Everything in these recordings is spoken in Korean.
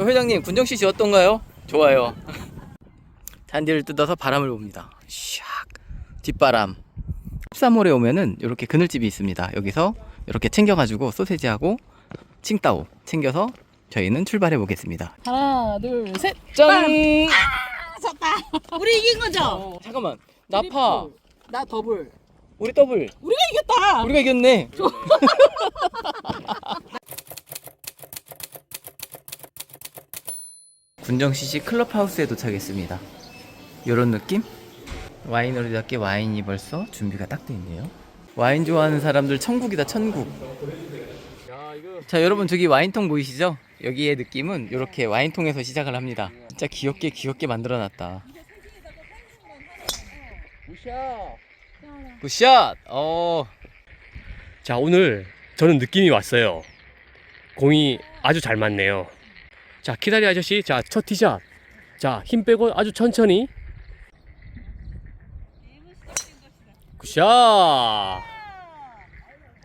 그 회장님 군정씨씨 어떤가요? 좋아요. 잔디를 뜯어서 바람을 봅니다. 샥 뒷바람. 13월에 오면은 이렇게 그늘집이 있습니다. 여기서 이렇게 챙겨가지고 소세지하고 칭따오 챙겨서 저희는 출발해 보겠습니다. 하나, 둘, 셋. 짠! 우리 이긴 거죠? 어, 잠깐만 나파 나 더블. 우리 더블 우리가 이겼다. 우리가 이겼네. 군정CC 클럽하우스에 도착했습니다. 요런 느낌? 와이너리답게 와인이 벌써 준비가 딱 돼 있네요. 와인 좋아하는 사람들 천국이다 천국. 자 여러분 저기 와인통 보이시죠? 여기의 느낌은 이렇게 와인통에서 시작을 합니다. 진짜 귀엽게 귀엽게 만들어놨다. 굿샷! 어 자 오늘 저는 느낌이 왔어요 공이 아주 잘 맞네요 자 키다리 아저씨 자 첫 티샷 자 힘 빼고 아주 천천히 굿샷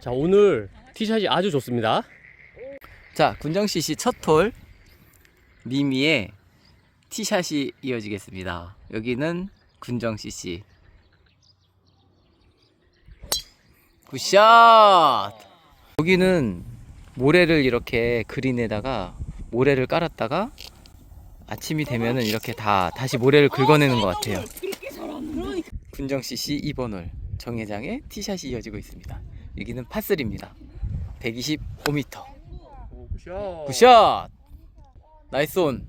자 오늘 티샷이 아주 좋습니다 자, 군정 CC 첫톨 미미의 티샷이 이어지겠습니다. 여기는 군정 CC. 굿샷! 여기는 모래를 이렇게 그린에다가 모래를 깔았다가 아침이 되면은 이렇게 다 다시 모래를 긁어내는 것 같아요. 군정 CC 2번 홀 정회장의 티샷이 이어지고 있습니다. 여기는 파3입니다. 125m. 굿샷! 나이스 온.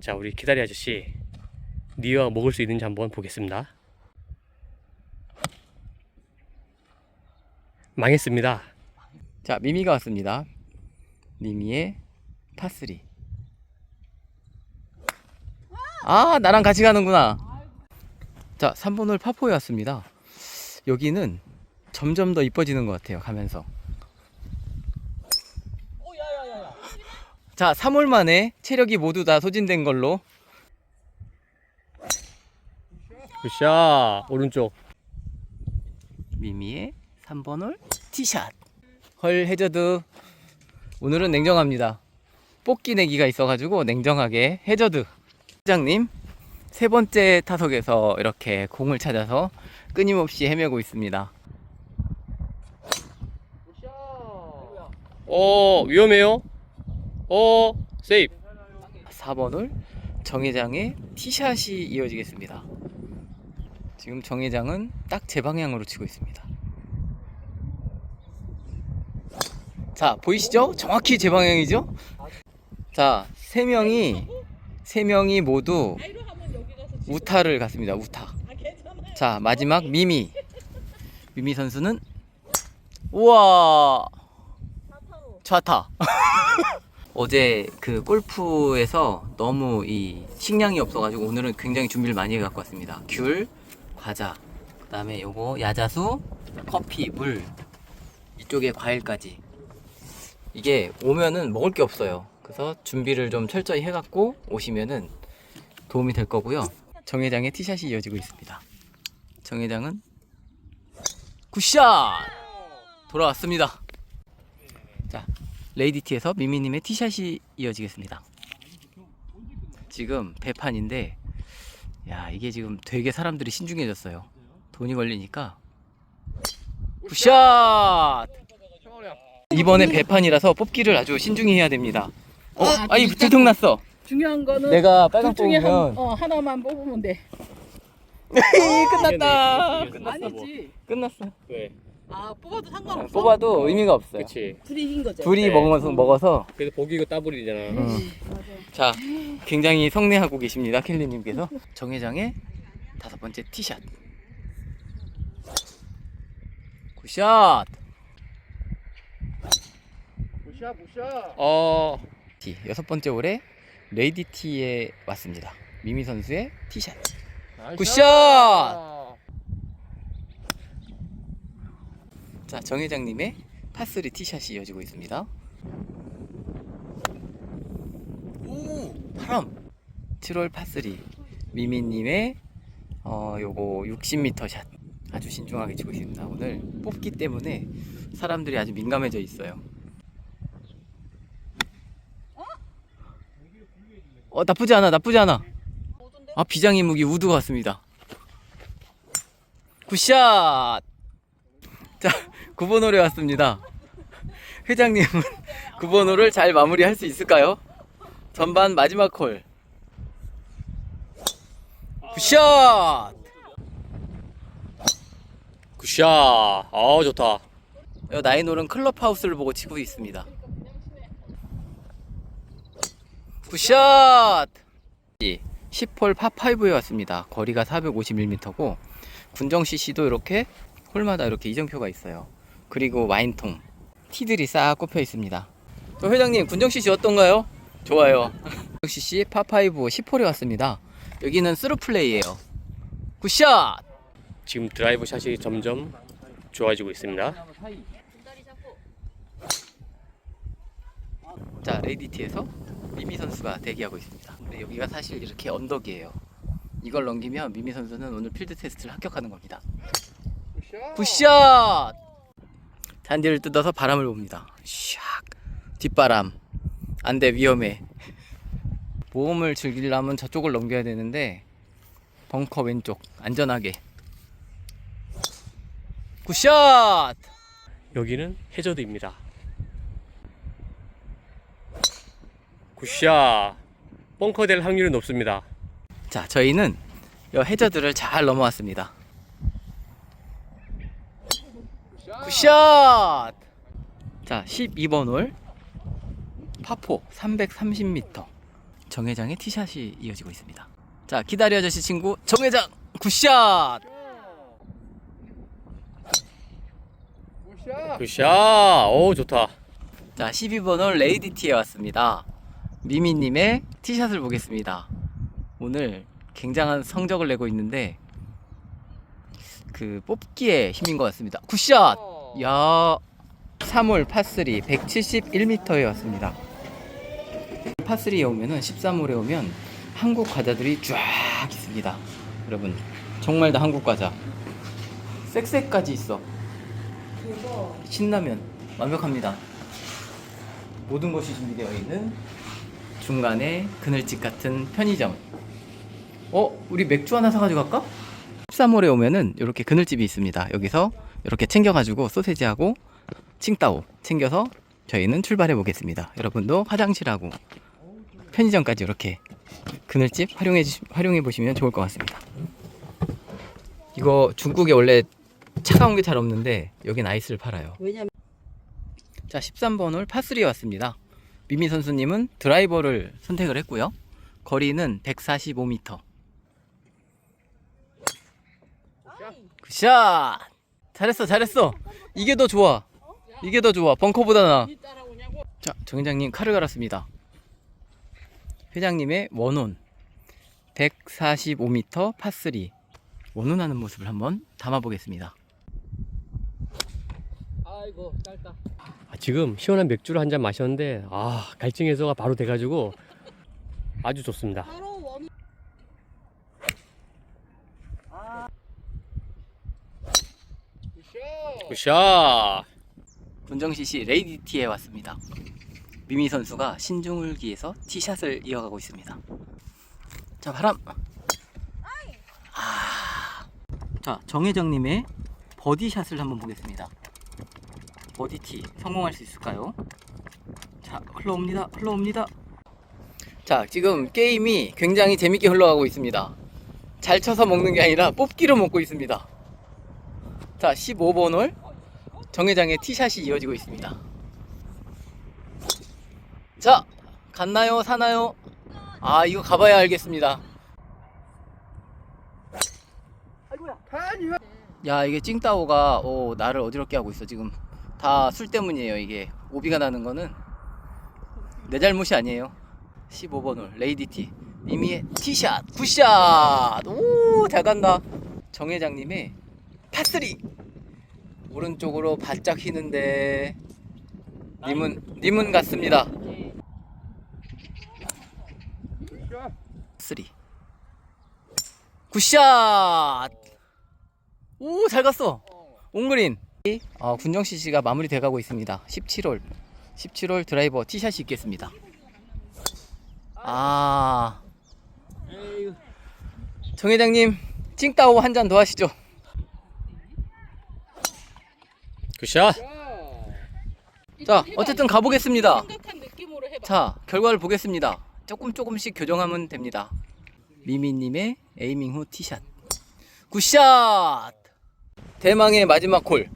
자 우리 키다리 아저씨 니와 먹을 수 있는지 한번 보겠습니다 망했습니다 자, 미미가 왔습니다. 미미의 파3. 아, 나랑 같이 가는구나. 자, 3번 홀 파포에 왔습니다. 여기는 점점 더 이뻐지는 것 같아요, 가면서. 자, 3홀 만에 체력이 모두 다 소진된 걸로 굿샷 오른쪽 미미의 3번 홀 티샷. 헐 해저드. 오늘은 냉정합니다. 뽑기 내기가 있어가지고 냉정하게 해저드. 회장님 세 번째 타석에서 이렇게 공을 찾아서 끊임없이 헤매고 있습니다. 어 위험해요 어 세이프 4번 홀 정회장의 티샷이 이어지겠습니다. 지금 정회장은 딱 제 방향으로 치고 있습니다. 자, 보이시죠? 정확히 제 방향이죠? 자, 세 명이 세 명이 모두 우타를 갔습니다. 우타. 자, 마지막 미미. 미미 선수는 우와! 좌타. 어제 그 골프에서 너무 이 식량이 없어가지고 오늘은 굉장히 준비를 많이 해갖고 왔습니다. 귤, 과자, 그 다음에 요거 야자수, 커피, 물, 이쪽에 과일까지. 이게 오면은 먹을 게 없어요. 그래서 준비를 좀 철저히 해갖고 오시면은 도움이 될 거고요. 정 회장의 티샷이 이어지고 있습니다. 정 회장은 굿샷! 돌아왔습니다. 자, 레이디티에서 미미님의 티샷이 이어지겠습니다. 지금 배판인데, 야, 이게 지금 되게 사람들이 신중해졌어요. 돈이 걸리니까. 굿샷! 이번에 배판이라서 뽑기를 아주 신중히 해야 됩니다. 어, 아, 아니? 들통났어. 중요한 거는 내가 둘 빨강 중에 뽑으면 한, 어, 하나만 뽑으면 돼. 끝났다. 이겼네, 이겼어. 아니지. 끝났어. 왜 아 뽑아도 상관없어. 뽑아도 의미가 없어요. 그치 둘이 이긴 거죠. 둘이 네. 먹어서 먹어서 그래도 보기가 따블이잖아 음. 자 굉장히 성내하고 계십니다 켈리님께서 정 회장의 다섯 번째 티샷 굿샷 굿샷 굿샷 어 티. 여섯 번째 홀에 레이디 티에 왔습니다. 미미 선수의 티샷. 굿샷! 자 정 회장님의 파3 티샷이 이어지고 있습니다. 오! 바람 7월 파3 미미님의 어 요거 60m 샷. 아주 신중하게 치고 있습니다. 오늘 뽑기 때문에 사람들이 아주 민감해져 있어요 어 나쁘지 않아 나쁘지 않아 아 비장의 무기 우드가 왔습니다 굿샷 자 9번 홀에 왔습니다 회장님은 9번 홀을 잘 마무리할 수 있을까요? 전반 마지막 홀 굿샷 굿샷. 아 좋다. 어, 나인홀은 클럽하우스를 보고 치고 있습니다. 굿샷! 10홀 파5에 왔습니다. 거리가 451m고 군정 CC도 이렇게 홀마다 이렇게 이정표가 있어요. 그리고 와인통, 티들이 싹 꼽혀 있습니다. 또 회장님, 군정 CC 어떤가요? 좋아요. 군정 CC 파5 10홀에 왔습니다. 여기는 스루 플레이예요. 굿샷! 지금 드라이브 샷이 점점 좋아지고 있습니다. 자 레이디티에서 미미 선수가 대기하고 있습니다. 근데 여기가 사실 이렇게 언덕이에요. 이걸 넘기면 미미 선수는 오늘 필드 테스트를 합격하는 겁니다. 굿샷! 잔디를 뜯어서 바람을 봅니다. 샥 뒷바람 안 돼 위험해. 모험을 즐기려면 저쪽을 넘겨야 되는데 벙커 왼쪽 안전하게. 굿샷! 여기는 해저드입니다. 굿샷. 벙커 될 확률은 높습니다. 자, 저희는 이 해저드를 잘 넘어왔습니다. 굿샷! 자, 12번 홀 파포 330m 정회장의 티샷이 이어지고 있습니다. 자, 기다려 아저씨 친구 정회장 굿샷! 굿샷. 오 좋다. 자, 12번 홀 레이디티에 왔습니다. 미미님의 티샷을 보겠습니다. 오늘 굉장한 성적을 내고 있는데 그 뽑기에 힘인 것 같습니다. 굿샷! 야, 3홀 파3 171m에 왔습니다. 파3에 오면은 13홀에 오면 한국 과자들이 쫙 있습니다. 여러분, 정말 다 한국 과자. 쌕쌕까지 있어. 신라면 완벽합니다. 모든 것이 준비되어 있는 중간에 그늘집 같은 편의점. 어, 우리 맥주 하나 사가지고 갈까? 13홀에 오면은 이렇게 그늘집이 있습니다. 여기서 이렇게 챙겨가지고 소세지하고 칭따오 챙겨서 저희는 출발해 보겠습니다. 여러분도 화장실하고 편의점까지 이렇게 그늘집 활용해 주- 활용해 보시면 좋을 것 같습니다. 이거 중국에 원래 차가운 게 잘 없는데 여긴 아이스를 팔아요. 왜냐면 자, 13번 홀 파3에 왔습니다. 미미 선수님은 드라이버를 선택을 했고요. 거리는 145m. 굿샷! 잘했어, 잘했어. 이게 더 좋아. 이게 더 좋아. 벙커보다 나. 자, 정 회장님 칼을 갈았습니다. 회장님의 원온 145m 파3 원온하는 모습을 한번 담아보겠습니다. 아이고 짧다. 아, 지금 시원한 맥주를 한 잔 마셨는데 아 갈증 해소가 바로 돼가지고 아주 좋습니다. 굿샷. 분정CC 레이디티에 왔습니다. 미미 선수가 신중을기에서 티샷을 이어가고 있습니다. 자 바람. 아. 자 정혜정님의 버디샷을 한번 보겠습니다. 버디티 성공할 수 있을까요? 자 흘러옵니다. 흘러옵니다. 자 지금 게임이 굉장히 재밌게 흘러가고 있습니다. 잘 쳐서 먹는 게 아니라 뽑기로 먹고 있습니다. 자 15번 홀 정회장의 티샷이 이어지고 있습니다. 자, 갔나요? 사나요? 아, 이거 가봐야 알겠습니다. 야, 이게 찡따오가 어, 나를 어지럽게 하고 있어, 지금. 다 술 때문이에요, 이게. 오비가 나는 거는 내 잘못이 아니에요. 15번 홀, 레이디티. 이미의 티샷, 굿샷! 오, 잘 간다. 정 회장님의 파3! 오른쪽으로 바짝 휘는데 님은 님은 같습니다. 3 굿샷 오 잘 갔어 옹그린 어, 군정 CC가 마무리 돼가고 있습니다 17홀 17홀 드라이버 티샷이 있겠습니다 아. 정 회장님, 찡따오 한 잔 더 하시죠. 굿샷. 자, 어쨌든 가보겠습니다. 자, 결과를 보겠습니다. 조금 조금씩 교정하면 됩니다. 미미님의 에이밍 후 티샷. 굿샷! 대망의 마지막 콜.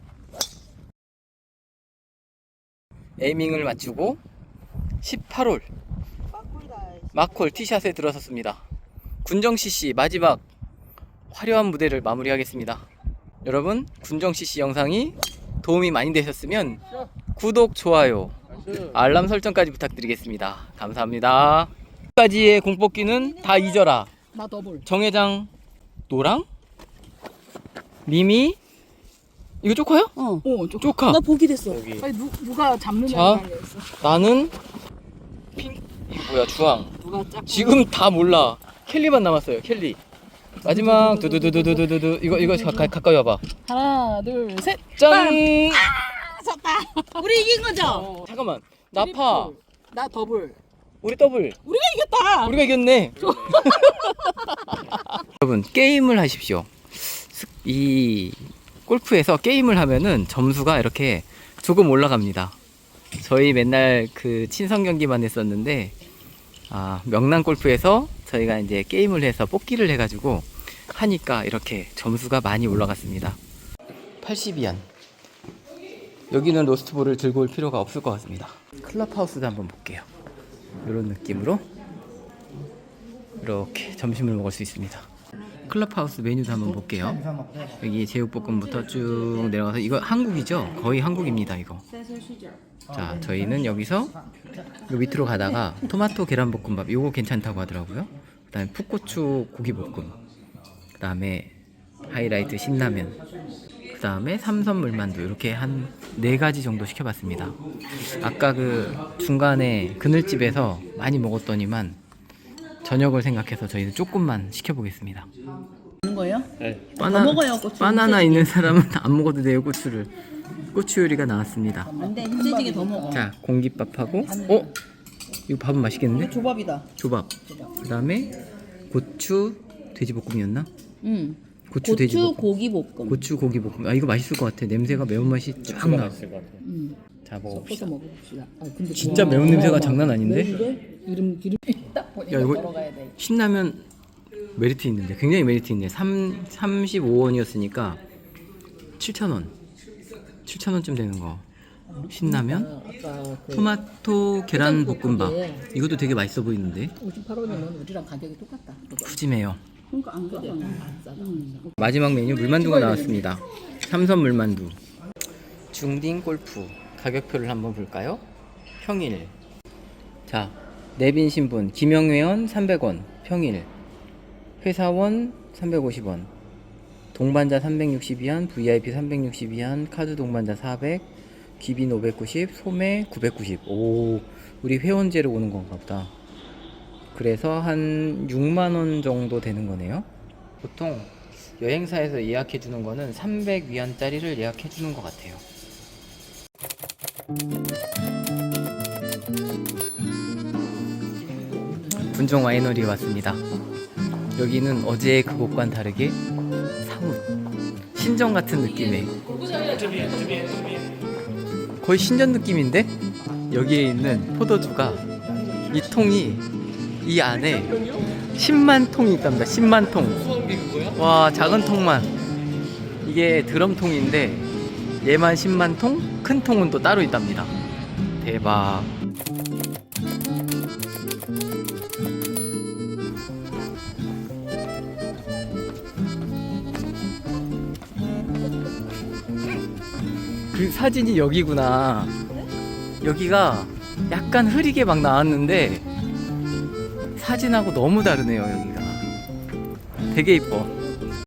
에이밍을 맞추고 18홀 마콜 티샷에 들어섰습니다. 군정 CC 마지막 화려한 무대를 마무리하겠습니다. 여러분, 군정 CC 영상이 도움이 많이 되셨으면 구독, 좋아요, 알람 설정까지 부탁드리겠습니다. 감사합니다. 까지의 공뽑기는 다 잊어라. 정회장 노랑 미미 이거 쪼커요? 어. 어, 좀. 쪼카. 나 보기 됐어. 여기. 아니 누 누가 잡느냐 자. 알겠어. 나는 핑 뭐야 주황. 누가 짝. 지금 다 몰라. 켈리만 남았어요. 켈리. 마지막 두두두두두두두 이거 이거 가까이 가까이 와봐. 하나, 둘, 셋. 짠. 졌다. 우리 이긴 거죠? 잠깐만. 나파. 트리플. 나 더블. 우리 더블. 우리가 이겼다. 우리가 이겼네. 여러분 게임을 하십시오. 스- 이 골프에서 게임을 하면은 점수가 이렇게 조금 올라갑니다. 저희 맨날 그 친선 경기만 했었는데 아, 명랑 골프에서 저희가 이제 게임을 해서 뽑기를 해가지고 하니까 이렇게 점수가 많이 올라갔습니다. 82안. 여기는 로스트볼을 들고 올 필요가 없을 것 같습니다. 클럽하우스도 한번 볼게요. 이런 느낌으로 이렇게 점심을 먹을 수 있습니다. 클럽하우스 메뉴도 한번 볼게요. 여기 제육볶음부터 쭉 내려가서 이거 한국이죠? 거의 한국입니다 이거. 자 저희는 여기서 요 밑으로 가다가 토마토 계란볶음밥 요거 괜찮다고 하더라고요. 그다음에 풋고추 고기볶음. 그다음에 하이라이트 신라면. 그다음에 삼선 물만두 이렇게 한 네 가지 정도 시켜봤습니다. 아까 그 중간에 그늘집에서 많이 먹었더니만 저녁을 생각해서 저희는 조금만 시켜보겠습니다. 먹는 거예요? 네. 바나, 먹어요, 고추. 바나나 있는 사람은 안 먹어도 돼요 고추를. 고추 요리가 나왔습니다. 안돼 흰세지게 더 먹어. 자 공깃밥하고 어? 이거 밥은 맛있겠는데? 조밥이다. 조밥. 그다음에 고추 돼지볶음이었나? 응. 고추, 고추 돼지볶음. 고기 볶음. 고추 고기 볶음. 아 이거 맛있을 것 같아. 냄새가 매운 맛이 쫙 나. 맛있을 것 같아. 응. 자 먹어봅시다. 섞어서 먹어봅시다. 아 근데 진짜 좋아. 매운 냄새가 장난 아닌데? 매운데? 기름 기름 딱 보니까 야, 이거- 걸어가야 돼. 신라면 메리트 있는데 굉장히 메리트 있네. 3 35원이었으니까 7,000원. 7,000원쯤 되는 거. 신라면, 아까 그 토마토 계란 볶음밥. 이것도 되게 맛있어 보이는데. 58원이면 우리랑 가격이 똑같다. 푸짐해요. 그러니까 안 그래. 비싸다. 마지막 메뉴 물만두가 나왔습니다. 삼선 물만두. 중딩 골프 가격표를 한번 볼까요? 평일. 자, 내빈 신분 김영회원 300원 평일. 회사원 350원. 동반자 362원, VIP 362원, 카드 동반자 400, 기빈 590, 소매 990. 오, 우리 회원제로 오는 건가 보다. 그래서 한 6만 원 정도 되는 거네요. 보통 여행사에서 예약해 주는 거는 300 위안짜리를 예약해 주는 것 같아요. 분종 와이너리에 왔습니다. 여기는 어제 그곳과는 다르게 사뭇 신전 같은 느낌의 거의 신전 느낌인데 여기에 있는 포도주가 이 통이 이 안에 10만 통이 있답니다. 10만 통. 와 작은 통만 이게 드럼통인데 얘만 10만 통, 큰 통은 또 따로 있답니다. 대박. 그 사진이 여기구나. 여기가 약간 흐리게 막 나왔는데 사진하고 너무 다르네요 여기가. 되게 이뻐.